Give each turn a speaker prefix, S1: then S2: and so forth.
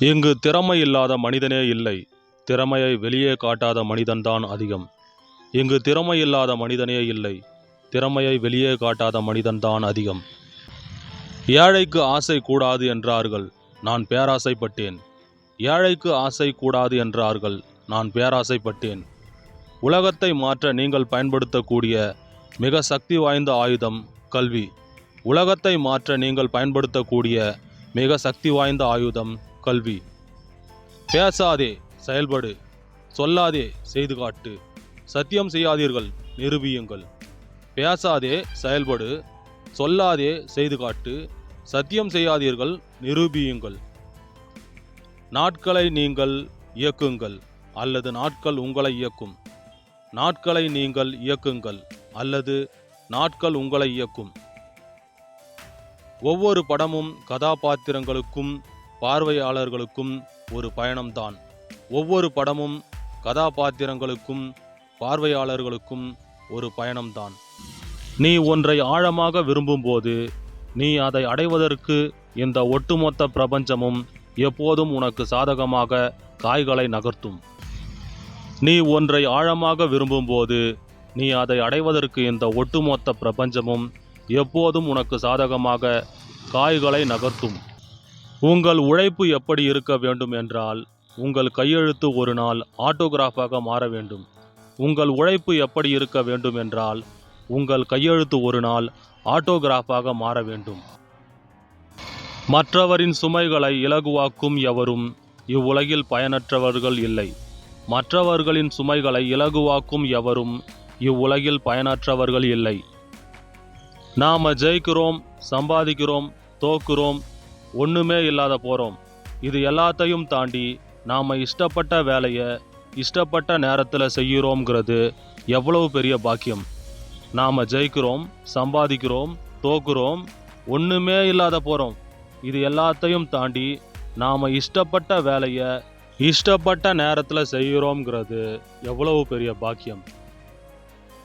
S1: இங்கு திறமை இல்லாத மனிதனே இல்லை. திறமையை வெளியே காட்டாத மனிதன்தான் அதிகம். இங்கு திறமை இல்லாத மனிதனே இல்லை. திறமையை வெளியே காட்டாத மனிதன்தான் அதிகம். ஏழைக்கு ஆசை கூடாது என்றார்கள் நான் பேராசைப்பட்டேன். ஏழைக்கு ஆசை கூடாது என்றார்கள் நான் பேராசைப்பட்டேன். உலகத்தை மாற்ற நீங்கள் பயன்படுத்தக்கூடிய மிக சக்தி வாய்ந்த ஆயுதம் கல்வி. உலகத்தை மாற்ற நீங்கள் பயன்படுத்தக்கூடிய மிக சக்தி வாய்ந்த ஆயுதம் கல்வி. பேசாதே செயல்படு. சொல்லாதே செய்து காட்டு. சத்தியம் செய்யாதீர்கள் நிரூபியுங்கள். பேசாதே செயல்படு. சொல்லாதே செய்து காட்டு. சத்தியம் செய்யாதீர்கள் நிரூபியுங்கள். நாட்களை நீங்கள் இயக்குங்கள் அல்லது நாட்கள் உங்களை இயக்கும். நாட்களை நீங்கள் இயக்குங்கள் அல்லது நாட்கள் உங்களை இயக்கும். ஒவ்வொரு படமும் கதாபாத்திரங்களுக்கும் பார்வையாளர்களுக்கும் ஒரு பயணம்தான். ஒவ்வொரு படமும் கதாபாத்திரங்களுக்கும் பார்வையாளர்களுக்கும் ஒரு பயணம்தான். நீ ஒன்றை ஆழமாக விரும்பும்போது நீ அதை அடைவதற்கு இந்த ஒட்டுமொத்த பிரபஞ்சமும் எப்போதும் உனக்கு சாதகமாக காய்களை நகர்த்தும். நீ ஒன்றை ஆழமாக விரும்பும்போது நீ அதை அடைவதற்கு இந்த ஒட்டுமொத்த பிரபஞ்சமும் எப்போதும் உனக்கு சாதகமாக காய்களை நகர்த்தும். உங்கள் உழைப்பு எப்படி இருக்க வேண்டும் என்றால் உங்கள் கையெழுத்து ஒரு நாள் ஆட்டோகிராஃபாக மாற வேண்டும். உங்கள் உழைப்பு எப்படி இருக்க வேண்டும் என்றால் உங்கள் கையெழுத்து ஒரு நாள் ஆட்டோகிராஃபாக மாற வேண்டும். மற்றவரின் சுமைகளை இலகுவாக்கும் எவரும் இவ்வுலகில் பயனற்றவர்கள் இல்லை. மற்றவர்களின் சுமைகளை இலகுவாக்கும் எவரும் இவ்வுலகில் பயனற்றவர்கள் இல்லை. நாம் ஜெயிக்கிறோம் சம்பாதிக்கிறோம் தோக்குறோம் ஒன்றுமே இல்லாத போகிறோம் இது எல்லாத்தையும் தாண்டி நாம் இஷ்டப்பட்ட வேலையை இஷ்டப்பட்ட நேரத்தில் செய்கிறோங்கிறது எவ்வளவு பெரிய பாக்கியம். நாம் ஜெயிக்கிறோம் சம்பாதிக்கிறோம் தோக்குறோம் ஒன்றுமே இல்லாத போகிறோம் இது எல்லாத்தையும் தாண்டி நாம் இஷ்டப்பட்ட வேலையை இஷ்டப்பட்ட நேரத்தில் செய்கிறோங்கிறது எவ்வளவு பெரிய பாக்கியம்.